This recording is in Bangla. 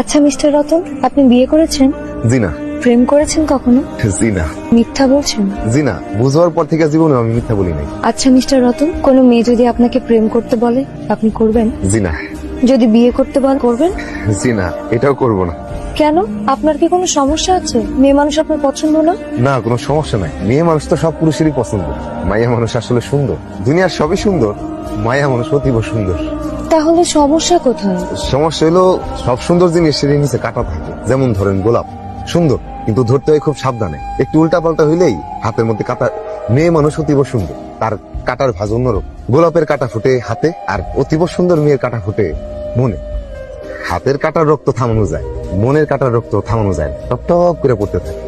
আচ্ছা মিস্টার রতন আপনি বিয়ে করেছেন? জি না প্রেম করেছেন কখনো? জি না মিথ্যা বলছেন? জি না বুঝবার পর থেকে জীবনে আমি মিথ্যা বলি নাই। আচ্ছা মিস্টার রতন কোনো মেয়ে যদি আপনাকে প্রেম করতে বলে আপনি করবেন? জি না যদি বিয়ে করতে বল করবেন? জি না এটাও করব না। কেন? আপনার কি কোনো সমস্যা আছে? মেয়ে মানুষ আপনার পছন্দ না? না কোনো সমস্যা নাই। মেয়ে মানুষ তো সব পুরুষেরই পছন্দ। মায়া মানুষ আসলে সুন্দর। দুনিয়ার সবই সুন্দর মায়া মানুষ অতীব সুন্দর। তাহলে সমস্যা কোথায়? সমস্যা হলো সব সুন্দর জিনিসের নিচে কাটা থাকে। যেমন ধরেন গোলাপ। সুন্দর কিন্তু ধরতে হয় খুব সাবধানে। একটু উল্টা পাল্টা হইলেই হাতের মধ্যে কাটা মেয়ে মানুষ অতীব সুন্দর। তার কাটার ভাজ অন্যরকম। গোলাপের কাটা ফুটে হাতে আর অতীব সুন্দর মেয়ের কাটা ফুটে মনে। হাতের কাটার রক্ত থামানো যায়, মনের কাটার রক্ত থামানো যায়। টপ টপ করে পড়তে থাকে